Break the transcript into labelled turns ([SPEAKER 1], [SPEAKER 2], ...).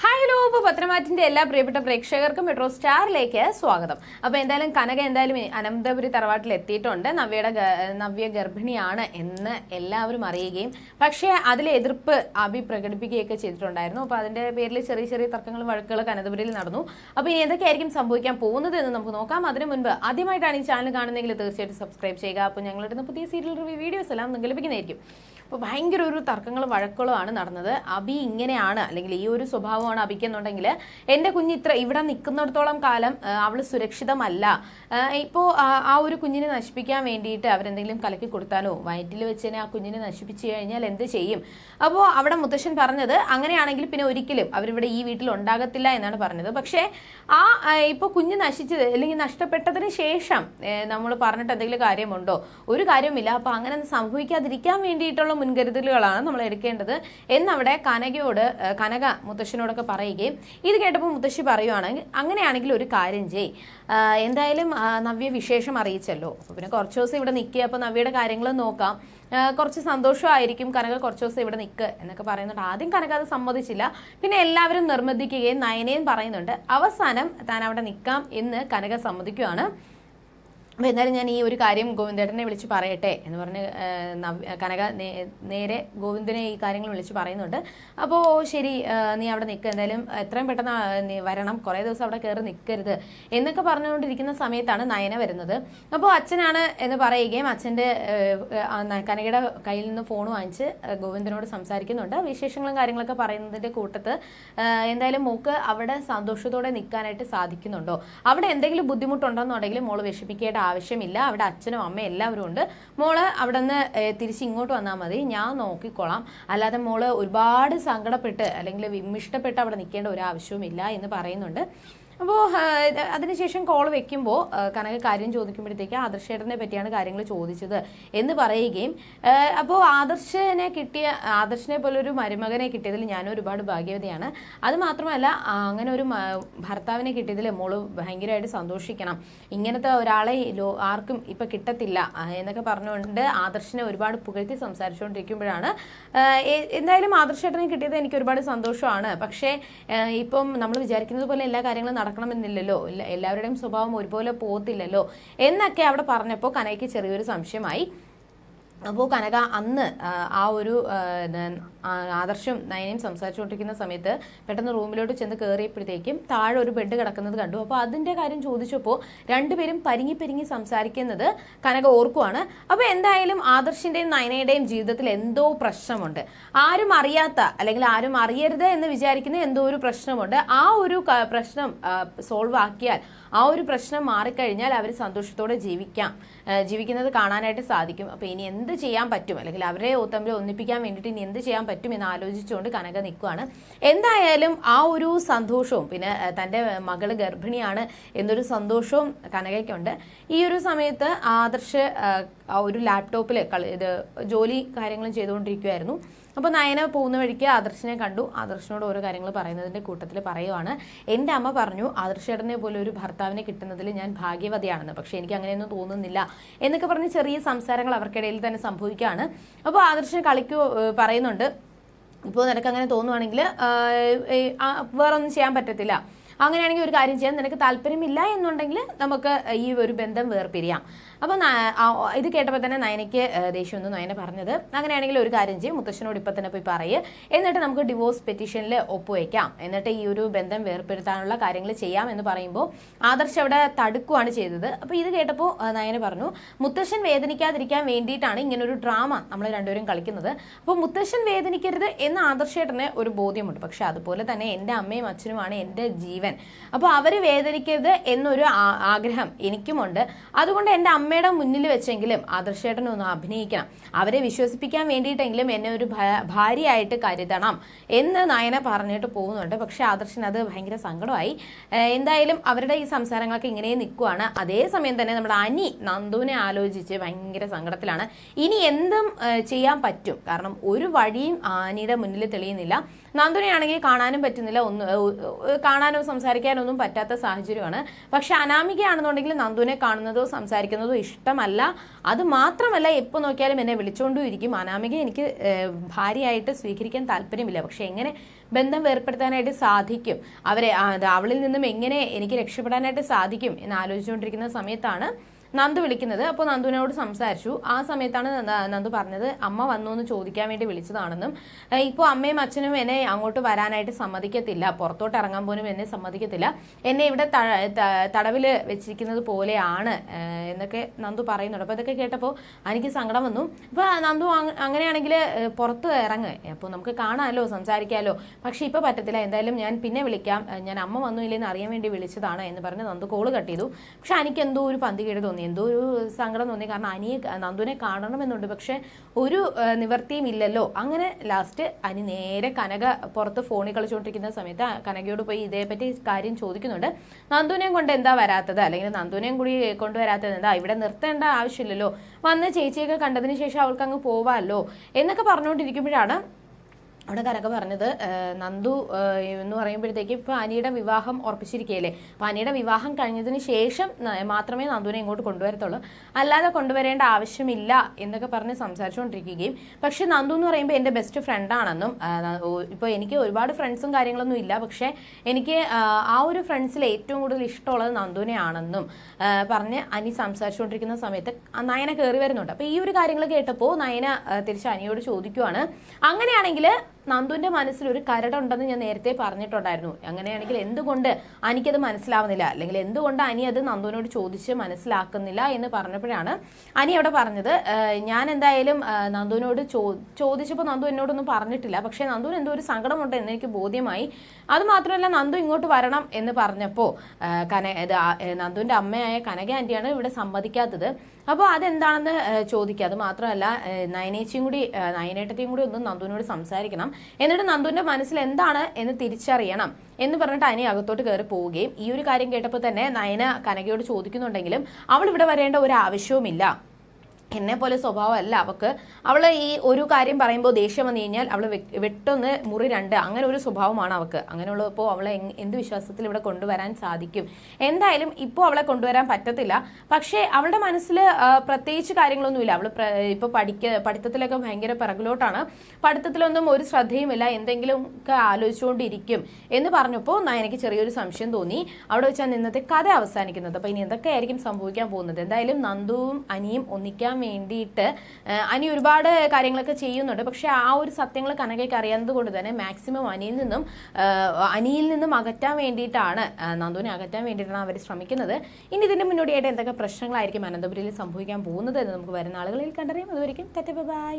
[SPEAKER 1] Hi hello ഇപ്പോൾ പത്രമാറ്റിന്റെ എല്ലാ പ്രിയപ്പെട്ട പ്രേക്ഷകർക്കും മെട്രോ സ്റ്റാറിലേക്ക് സ്വാഗതം. അപ്പോൾ എന്തായാലും കനക എന്തായാലും അനന്തപുരി തറവാട്ടിൽ എത്തിയിട്ടുണ്ട്. നവ്യയുടെ നവ്യ ഗർഭിണിയാണ് എന്ന് എല്ലാവരും അറിയുകയും പക്ഷേ അതിലെ എതിർപ്പ് അഭി പ്രകടിപ്പിക്കുകയൊക്കെ ചെയ്തിട്ടുണ്ടായിരുന്നു. അപ്പോൾ അതിന്റെ പേരിൽ ചെറിയ ചെറിയ തർക്കങ്ങളും വഴക്കുകളൊക്കെ അനന്തപുരിയിൽ നടന്നു. അപ്പോൾ ഇനി എന്തൊക്കെയായിരിക്കും സംഭവിക്കാൻ പോകുന്നത് എന്ന് നമുക്ക് നോക്കാം. അതിനു മുൻപ് ആദ്യമായിട്ടാണ് ഈ ചാനൽ കാണുന്നതെങ്കിൽ തീർച്ചയായിട്ടും സബ്സ്ക്രൈബ് ചെയ്യുക. അപ്പോൾ ഞങ്ങളുടെ പുതിയ സീരിയൽ റിവ്യൂ വീഡിയോസ് എല്ലാം നിങ്ങൾക്ക് ലഭിക്കുന്നതായിരിക്കും അപ്പോൾ ഭയങ്കര ഒരു തർക്കങ്ങളും വഴക്കുകളും ആണ് നടന്നത്. അബി ഇങ്ങനെയാണ് അല്ലെങ്കിൽ ഈ ഒരു സ്വഭാവമാണ് അബിക്കെന്നുണ്ടെങ്കിൽ എന്റെ കുഞ്ഞ് ഇത്ര ഇവിടെ നിൽക്കുന്നിടത്തോളം കാലം അവൾ സുരക്ഷിതമല്ല. ഇപ്പോൾ ആ ഒരു കുഞ്ഞിനെ നശിപ്പിക്കാൻ വേണ്ടിയിട്ട് അവരെന്തെങ്കിലും കലക്കി കൊടുത്താലോ? വയറ്റിൽ വെച്ചതിനെ ആ കുഞ്ഞിനെ നശിപ്പിച്ചു കഴിഞ്ഞാൽ എന്ത് ചെയ്യും? അപ്പോൾ അവിടെ മുത്തശ്ശൻ പറഞ്ഞത് അങ്ങനെയാണെങ്കിൽ പിന്നെ ഒരിക്കലും അവരിവിടെ ഈ വീട്ടിൽ ഉണ്ടാകത്തില്ല എന്നാണ് പറഞ്ഞത്. പക്ഷേ ആ ഇപ്പോൾ കുഞ്ഞ് നശിച്ചത് അല്ലെങ്കിൽ നഷ്ടപ്പെട്ടതിന് ശേഷം നമ്മൾ പറഞ്ഞിട്ട് എന്തെങ്കിലും കാര്യമുണ്ടോ? ഒരു കാര്യമില്ല അപ്പോൾ അങ്ങനെ സംഭവിക്കാതിരിക്കാൻ വേണ്ടിയിട്ടുള്ള മുൻകരുതലുകളാണ് നമ്മൾ എടുക്കേണ്ടത് എന്നവിടെ കനകയോട് കനക മുത്തശ്ശനോടൊക്കെ പറയുകയും ഇത് കേട്ടപ്പോൾ മുത്തശ്ശി പറയുവാണെങ്കിൽ അങ്ങനെയാണെങ്കിൽ ഒരു കാര്യം ചെയ് എന്തായാലും നവ്യ വിശേഷം അറിയിച്ചല്ലോ. അപ്പോൾ പിന്നെ കുറച്ച് ദിവസം ഇവിടെ നിൽക്കുക അപ്പോൾ നവ്യയുടെ കാര്യങ്ങൾ നോക്കാം. കുറച്ച് സന്തോഷമായിരിക്കും കനക കുറച്ച് ദിവസം ഇവിടെ നിൽക്ക് എന്നൊക്കെ പറയുന്നുണ്ട്. ആദ്യം കനക അത് സമ്മതിച്ചില്ല. പിന്നെ എല്ലാവരും നിർബന്ധിക്കുകയും നയനയും പറയുന്നുണ്ട് അവസാനം താൻ അവിടെ നിൽക്കാം എന്ന് കനക സമ്മതിക്കുകയാണ് അപ്പോൾ എന്നാലും ഞാൻ ഈ ഒരു കാര്യം ഗോവിന്ദേട്ടനെ വിളിച്ച് പറയട്ടെ എന്ന് പറഞ്ഞ് കനക നേരെ ഗോവിന്ദനെ ഈ കാര്യങ്ങൾ വിളിച്ച് പറയുന്നുണ്ട്. അപ്പോൾ ശരി നീ അവിടെ നിൽക്കുക എന്തായാലും എത്രയും പെട്ടെന്ന് നീ വരണം. കുറേ ദിവസം അവിടെ കയറി നിൽക്കരുത് എന്നൊക്കെ പറഞ്ഞുകൊണ്ടിരിക്കുന്ന സമയത്താണ് നയന വരുന്നത്. അപ്പോൾ അച്ഛനാണ് എന്ന് പറയുകയും അച്ഛന്റെ കനകയുടെ കയ്യിൽ നിന്ന് ഫോൺ വാങ്ങിച്ച് ഗോവിന്ദനോട് സംസാരിക്കുന്നുണ്ട്. വിശേഷങ്ങളും കാര്യങ്ങളൊക്കെ പറയുന്നതിന്റെ കൂട്ടത്ത് എന്തായാലും മോക്ക് അവിടെ സന്തോഷത്തോടെ നിൽക്കാനായിട്ട് സാധിക്കുന്നുണ്ടോ? അവിടെ എന്തെങ്കിലും ബുദ്ധിമുട്ടുണ്ടെന്നുണ്ടെങ്കിൽ മോൾ വിഷമിക്കേണ്ട ആവശ്യമില്ല. അവിടെ അച്ഛനും അമ്മയും എല്ലാവരും ഉണ്ട്. മോൾ അവിടെ നിന്ന് തിരിച്ച് ഇങ്ങോട്ട് വന്നാൽ മതി. ഞാൻ നോക്കിക്കോളാം. അല്ലാതെ മോൾ ഒരുപാട് സങ്കടപ്പെട്ട് അല്ലെങ്കിൽ വിമിഷ്ടപ്പെട്ട് അവിടെ നിൽക്കേണ്ട ഒരു ആവശ്യവുമില്ല എന്ന് പറയുന്നുണ്ട്. അപ്പോൾ അതിനുശേഷം കോൾ വെക്കുമ്പോൾ കനക കാര്യം ചോദിക്കുമ്പോഴത്തേക്ക് ആദർശേട്ടനെ പറ്റിയാണ് കാര്യങ്ങൾ ചോദിച്ചത് എന്ന് പറയുകയും അപ്പോൾ ആദർശനെ കിട്ടിയ ആദർശനെ പോലെ ഒരു മരുമകനെ കിട്ടിയതിൽ ഞാൻ ഒരുപാട് ഭാഗ്യവതിയാണ്. അത് മാത്രമല്ല അങ്ങനെ ഒരു ഭർത്താവിനെ കിട്ടിയതിൽ മോൾ ഭയങ്കരമായിട്ട് സന്തോഷിക്കണം. ഇങ്ങനത്തെ ഒരാളെ ആർക്കും ഇപ്പം കിട്ടത്തില്ല എന്നൊക്കെ പറഞ്ഞുകൊണ്ട് ആദർശനെ ഒരുപാട് പുകഴ്ത്തി സംസാരിച്ചുകൊണ്ടിരിക്കുമ്പോഴാണ് എന്തായാലും ആദർശേട്ടനെ കിട്ടിയത് എനിക്ക് ഒരുപാട് സന്തോഷമാണ്. പക്ഷേ ഇപ്പം നമ്മൾ വിചാരിക്കുന്നത് പോലെ എല്ലാ കാര്യങ്ങളും നടക്കണമെന്നില്ലല്ലോ. എല്ലാ- എല്ലാവരുടെയും സ്വഭാവം ഒരുപോലെ പോകത്തില്ലല്ലോ. എന്നൊക്കെ അവിടെ പറഞ്ഞപ്പോൾ കനയ്ക്ക് ചെറിയൊരു സംശയമായി. അപ്പോൾ കനക അന്ന് ആ ഒരു ആദർശം നയനയും സംസാരിച്ചുകൊണ്ടിരിക്കുന്ന സമയത്ത് പെട്ടെന്ന് റൂമിലോട്ട് ചെന്ന് കയറിയപ്പോഴത്തേക്കും താഴെ ഒരു ബെഡ് കിടക്കുന്നത് കണ്ടു. അപ്പോൾ അതിന്റെ കാര്യം ചോദിച്ചപ്പോൾ രണ്ടുപേരും പരിങ്ങി പരിങ്ങി സംസാരിക്കുന്നത് കനക ഓർക്കുവാണ്. അപ്പോൾ എന്തായാലും ആദർശിന്റെയും നയനയുടെയും ജീവിതത്തിൽ എന്തോ പ്രശ്നമുണ്ട്. ആരും അറിയാത്ത അല്ലെങ്കിൽ ആരും അറിയരുത് എന്ന് വിചാരിക്കുന്ന എന്തോ ഒരു പ്രശ്നമുണ്ട്. ആ ഒരു പ്രശ്നം സോൾവ് ആക്കിയാൽ ആ ഒരു പ്രശ്നം മാറിക്കഴിഞ്ഞാൽ അവർ സന്തോഷത്തോടെ ജീവിക്കാം. ജീവിക്കുന്നത് കാണാനായിട്ട് സാധിക്കും. അപ്പോൾ ഇനി എന്ത് ചെയ്യാൻ പറ്റും? അല്ലെങ്കിൽ അവരെ തമ്മിൽ ഒന്നിപ്പിക്കാൻ വേണ്ടിയിട്ട് ഇനി എന്ത് ചെയ്യാൻ പറ്റും? എന്ന് ആലോചിച്ചുകൊണ്ട് കനക നിൽക്കുകയാണ്. എന്തായാലും ആ ഒരു സന്തോഷവും പിന്നെ തന്റെ മകൾ ഗർഭിണിയാണ് എന്നൊരു സന്തോഷവും കനകയ്ക്കുണ്ട്. ഈ ഒരു സമയത്ത് ആദർശ് ഒരു ലാപ്ടോപ്പിൽ ഇത് ജോലി കാര്യങ്ങളും ചെയ്തുകൊണ്ടിരിക്കുമായിരുന്നു അപ്പോൾ നയന പോകുന്ന വഴിക്ക് ആദർശിനെ കണ്ടു. ആദർശിനോട് ഓരോ കാര്യങ്ങൾ പറയുന്നതിന്റെ കൂട്ടത്തിൽ പറയുവാണ്. എന്റെ അമ്മ പറഞ്ഞു ആദർശേടനെ പോലെ ഒരു ഭർത്താവിനെ കിട്ടുന്നതിൽ ഞാൻ ഭാഗ്യവതിയാണെന്ന്. പക്ഷേ എനിക്ക് അങ്ങനെയൊന്നും തോന്നുന്നില്ല എന്നൊക്കെ പറഞ്ഞ് ചെറിയ സംസാരങ്ങൾ അവർക്കിടയിൽ തന്നെ സംഭവിക്കുകയാണ്. അപ്പോൾ ആദർശിനെ കളിക്കു പറയുന്നുണ്ട്. ഇപ്പോൾ നിനക്ക് അങ്ങനെ തോന്നുവാണെങ്കിൽ വേറെ ഒന്നും ചെയ്യാൻ പറ്റത്തില്ല. അങ്ങനെയാണെങ്കിൽ ഒരു കാര്യം ചെയ്യാം. നിനക്ക് താല്പര്യമില്ല എന്നുണ്ടെങ്കിൽ നമുക്ക് ഈ ഒരു ബന്ധം വേർപിരിയാം. അപ്പോൾ ഇത് കേട്ടപ്പോൾ തന്നെ നയനയ്ക്ക് ഏഹ്, ദേഷ്യം ഒന്നും നയന പറഞ്ഞത്. അങ്ങനെയാണെങ്കിൽ ഒരു കാര്യം ചെയ്യും മുത്തശ്ശനോട് ഇപ്പം തന്നെ പോയി പറയുക എന്നിട്ട് നമുക്ക് ഡിവോഴ്സ് പെറ്റീഷനിൽ ഒപ്പുവയ്ക്കാം എന്നിട്ട് ഈ ഒരു ബന്ധം വേർപ്പെടുത്താനുള്ള കാര്യങ്ങൾ ചെയ്യാം എന്ന് പറയുമ്പോൾ ആദർശ് അവിടെ തടുക്കുകയാണ് ചെയ്തത്. അപ്പോൾ ഇത് കേട്ടപ്പോൾ നയന പറഞ്ഞു മുത്തശ്ശൻ വേദനിക്കാതിരിക്കാൻ വേണ്ടിയിട്ടാണ് ഇങ്ങനൊരു ഡ്രാമ നമ്മൾ രണ്ടുപേരും കളിക്കുന്നത്. അപ്പോൾ മുത്തശ്ശൻ വേദനിക്കരുത് എന്ന് ആദർശേട്ടന് ഒരു ബോധ്യമുണ്ട്. പക്ഷെ അതുപോലെ തന്നെ എന്റെ അമ്മയും അച്ഛനുമാണ് എന്റെ ജീവൻ അപ്പോൾ അവർ വേദനിക്കരുത് എന്നൊരു ആഗ്രഹം എനിക്കുമുണ്ട്. അതുകൊണ്ട് എന്റെ അമ്മയുടെ മുന്നിൽ വെച്ചെങ്കിലും ആദർശേട്ടനെ ഒന്ന് അഭിനയിക്കണം. അവരെ വിശ്വസിപ്പിക്കാൻ വേണ്ടിയിട്ടെങ്കിലും എന്നെ ഒരു ഭാര്യയായിട്ട് കരുതണം എന്ന് നയന പറഞ്ഞിട്ട് പോകുന്നുണ്ട്. പക്ഷേ ആദർശൻ അത് ഭയങ്കര സങ്കടമായി. എന്തായാലും അവരുടെ ഈ സംസാരങ്ങളൊക്കെ ഇങ്ങനെ നിൽക്കുവാണ്. അതേസമയം തന്നെ നമ്മുടെ അനി നന്ദുവിനെ ആലോചിച്ച് ഭയങ്കര സങ്കടത്തിലാണ്. ഇനി എന്തും ചെയ്യാൻ പറ്റും. കാരണം ഒരു വഴിയും ആനിയുടെ മുന്നിൽ തെളിയുന്നില്ല. നന്ദുനെ ആണെങ്കിൽ കാണാനും പറ്റുന്നില്ല. ഒന്ന് കാണാനോ സംസാരിക്കാനോ ഒന്നും പറ്റാത്ത സാഹചര്യമാണ്. പക്ഷെ അനാമികയാണെന്നുണ്ടെങ്കിൽ നന്ദുവിനെ കാണുന്നതോ സംസാരിക്കുന്നതോ ഇഷ്ടമല്ല. അത് മാത്രമല്ല എപ്പോൾ നോക്കിയാലും എന്നെ വിളിച്ചുകൊണ്ടും ഇരിക്കും അനാമിക എനിക്ക് ഭാര്യയായിട്ട് സ്വീകരിക്കാൻ താല്പര്യമില്ല. പക്ഷെ എങ്ങനെ ബന്ധം വേർപ്പെടുത്താനായിട്ട് സാധിക്കും? അവരെ അവളിൽ നിന്നും എങ്ങനെ എനിക്ക് രക്ഷപ്പെടാനായിട്ട് സാധിക്കും എന്ന് ആലോചിച്ചുകൊണ്ടിരിക്കുന്ന സമയത്താണ് നന്ദു വിളിക്കുന്നത്. അപ്പോൾ നന്ദുവിനോട് സംസാരിച്ചു. ആ സമയത്താണ് നന്ദു പറഞ്ഞത് അമ്മ വന്നു എന്ന് ചോദിക്കാൻ വേണ്ടി വിളിച്ചതാണെന്നും ഇപ്പോൾ അമ്മയും അച്ഛനും എന്നെ അങ്ങോട്ട് വരാനായിട്ട് സമ്മതിക്കത്തില്ല. പുറത്തോട്ട് ഇറങ്ങാൻ പോലും എന്നെ സമ്മതിക്കത്തില്ല. എന്നെ ഇവിടെ തടവിൽ വെച്ചിരിക്കുന്നത് പോലെയാണ് എന്നൊക്കെ നന്ദു പറയുന്നുണ്ട്. അപ്പോൾ ഇതൊക്കെ കേട്ടപ്പോൾ എനിക്ക് സങ്കടം വന്നു. അപ്പോൾ നന്ദു അങ്ങ- അങ്ങനെയാണെങ്കിൽ പുറത്ത് ഇറങ്ങ്. അപ്പോൾ നമുക്ക് കാണാമല്ലോ സംസാരിക്കാമല്ലോ പക്ഷേ ഇപ്പോൾ പറ്റത്തില്ല. എന്തായാലും ഞാൻ പിന്നെ വിളിക്കാം. ഞാൻ അമ്മ വന്നു ഇല്ലെന്ന് അറിയാൻ വേണ്ടി വിളിച്ചതാണ് എന്ന് പറഞ്ഞ് നന്ദു കോൾ കട്ട് ചെയ്തു. പക്ഷേ എനിക്ക് എന്തോ ഒരു പന്തികേട് തോന്നി എന്തോ ഒരു സങ്കടം തോന്നി. കാരണം അനിയെ നന്ദുവിനെ കാണണമെന്നുണ്ട്. പക്ഷെ ഒരു നിവർത്തിയും ഇല്ലല്ലോ. അങ്ങനെ ലാസ്റ്റ് അനി നേരെ കനക പുറത്ത് ഫോണിൽ കളിച്ചുകൊണ്ടിരിക്കുന്ന സമയത്ത് കനകയോട് പോയി ഇതേപ്പറ്റി കാര്യം ചോദിക്കുന്നുണ്ട്. നന്ദുവിനെയും കൊണ്ട് എന്താ വരാത്തത്? അല്ലെങ്കിൽ നന്ദുവിനെയും കൂടി കൊണ്ടുവരാത്തത് എന്താ? ഇവിടെ നിർത്തേണ്ട ആവശ്യമില്ലല്ലോ. വന്ന് ചേച്ചിയൊക്കെ കണ്ടതിന് ശേഷം അവൾക്ക് അങ്ങ് പോവാമല്ലോ എന്നൊക്കെ പറഞ്ഞുകൊണ്ടിരിക്കുമ്പോഴാണ് അവിടെ കനക പറഞ്ഞത് നന്ദു എന്ന് പറയുമ്പോഴത്തേക്ക് ഇപ്പൊ അനിയുടെ വിവാഹം ഉറപ്പിച്ചിരിക്കുകയല്ലേ? അപ്പൊ അനിയുടെ വിവാഹം കഴിഞ്ഞതിന് ശേഷം മാത്രമേ നന്ദുവിനെ ഇങ്ങോട്ട് കൊണ്ടുവരത്തുള്ളൂ. അല്ലാതെ കൊണ്ടുവരേണ്ട ആവശ്യമില്ല എന്നൊക്കെ പറഞ്ഞ് സംസാരിച്ചുകൊണ്ടിരിക്കുകയും പക്ഷെ നന്ദു എന്ന് പറയുമ്പോൾ എന്റെ ബെസ്റ്റ് ഫ്രണ്ടാണെന്നും ഇപ്പോൾ എനിക്ക് ഒരുപാട് ഫ്രണ്ട്സും കാര്യങ്ങളൊന്നും ഇല്ല പക്ഷേ എനിക്ക് ആ, ഒരു ഫ്രണ്ട്സിൽ ഏറ്റവും കൂടുതൽ ഇഷ്ടമുള്ളത് നന്ദുവിനെയാണെന്നും പറഞ്ഞ് അനി സംസാരിച്ചുകൊണ്ടിരിക്കുന്ന സമയത്ത് നയന കയറി വരുന്നുണ്ട്. അപ്പോൾ ഈ ഒരു കാര്യങ്ങൾ കേട്ടപ്പോൾ നയന തിരിച്ച് അനിയോട് ചോദിക്കുവാണ് അങ്ങനെയാണെങ്കിൽ നന്ദുവിന്റെ മനസ്സിൽ ഒരു കരടുണ്ടെന്ന് ഞാൻ നേരത്തെ പറഞ്ഞിട്ടുണ്ടായിരുന്നു. അങ്ങനെയാണെങ്കിൽ എന്തുകൊണ്ട് അനിക്കത് മനസ്സിലാവുന്നില്ല? അല്ലെങ്കിൽ എന്തുകൊണ്ട് അനി അത് നന്ദുവിനോട് ചോദിച്ച് മനസ്സിലാക്കുന്നില്ല എന്ന് പറഞ്ഞപ്പോഴാണ് അനി അവിടെ പറഞ്ഞത് ഞാൻ എന്തായാലും നന്ദുവിനോട് ചോ ചോദിച്ചപ്പോൾ നന്ദു എന്നോടൊന്നും പറഞ്ഞിട്ടില്ല. പക്ഷേ നന്ദുവിന് എന്തോ ഒരു സങ്കടമുണ്ട് എന്ന് എനിക്ക് ബോധ്യമായി. അതുമാത്രമല്ല നന്ദു ഇങ്ങോട്ട് വരണം എന്ന് പറഞ്ഞപ്പോൾ കന നന്ദുവിന്റെ അമ്മയായ കനക ആന്റിയാണ് ഇവിടെ സമ്മതിക്കാത്തത്. അപ്പോൾ അതെന്താണെന്ന് ചോദിക്കുക അത് മാത്രമല്ല നയനേച്ചയും കൂടി നയനേട്ടത്തെയും കൂടി ഒന്ന് നന്ദുവിനോട് സംസാരിക്കണം. എന്നിട്ട് നന്ദുവിന്റെ മനസ്സിൽ എന്താണ് എന്ന് തിരിച്ചറിയണം എന്ന് പറഞ്ഞിട്ട് അനി അകത്തോട്ട് കയറി പോവുകയും ഈ ഒരു കാര്യം കേട്ടപ്പോൾ തന്നെ നയന കനകയോട് ചോദിക്കുന്നുണ്ടെങ്കിലും അവൾ ഇവിടെ വരേണ്ട ഒരു ആവശ്യവുമില്ല. എന്നെ പോലെ സ്വഭാവമല്ല അവക്ക്. അവൾ ഈ ഒരു കാര്യം പറയുമ്പോൾ ദേഷ്യം വന്നു കഴിഞ്ഞാൽ അവൾ വെട്ടൊന്ന് മുറി രണ്ട് അങ്ങനെ ഒരു സ്വഭാവമാണ് അവക്ക്. അങ്ങനെയുള്ളപ്പോൾ അവളെ എന്ത് വിശ്വാസത്തിൽ ഇവിടെ കൊണ്ടുവരാൻ സാധിക്കും? എന്തായാലും ഇപ്പോൾ അവളെ കൊണ്ടുവരാൻ പറ്റത്തില്ല. പക്ഷേ അവളുടെ മനസ്സിൽ പ്രത്യേകിച്ച് കാര്യങ്ങളൊന്നുമില്ല. അവൾ ഇപ്പോൾ പഠിക്ക പഠിത്തത്തിലൊക്കെ ഭയങ്കര പിറകിലോട്ടാണ്. പഠിത്തത്തിലൊന്നും ഒരു ശ്രദ്ധയുമില്ല. എന്തെങ്കിലും ഒക്കെ ആലോചിച്ചുകൊണ്ടിരിക്കും എന്ന് പറഞ്ഞപ്പോൾ എനിക്ക് ചെറിയൊരു സംശയം തോന്നി. അവിടെ വെച്ചാണ് ഇന്നത്തെ കഥ അവസാനിക്കുന്നത്. അപ്പോൾ ഇനി എന്തൊക്കെയായിരിക്കും സംഭവിക്കാൻ പോകുന്നത്? എന്തായാലും നന്ദുവും അനിയും ഒന്നിക്കാൻ വേണ്ടിയിട്ട് അനി ഒരുപാട് കാര്യങ്ങളൊക്കെ ചെയ്യുന്നുണ്ട്. പക്ഷേ ആ ഒരു സത്യങ്ങൾ കനകയ്ക്ക് അറിയാവുന്നത് കൊണ്ട് തന്നെ മാക്സിമം അനിയിൽ നിന്നും അനിയിൽ നിന്നും അകറ്റാൻ വേണ്ടിയിട്ടാണ് നന്ദുവിനെ അകറ്റാൻ വേണ്ടിയിട്ടാണ് അവർ ശ്രമിക്കുന്നത്. ഇനി ഇതിന്റെ മുന്നോടിയായിട്ട് എന്തൊക്കെ പ്രശ്നങ്ങളായിരിക്കും അനന്തപുരിയിൽ സംഭവിക്കാൻ പോകുന്നത് എന്ന് നമുക്ക് വരുന്ന ആളുകളിൽ കണ്ടറിയാം. അതുവരെയും ബൈ.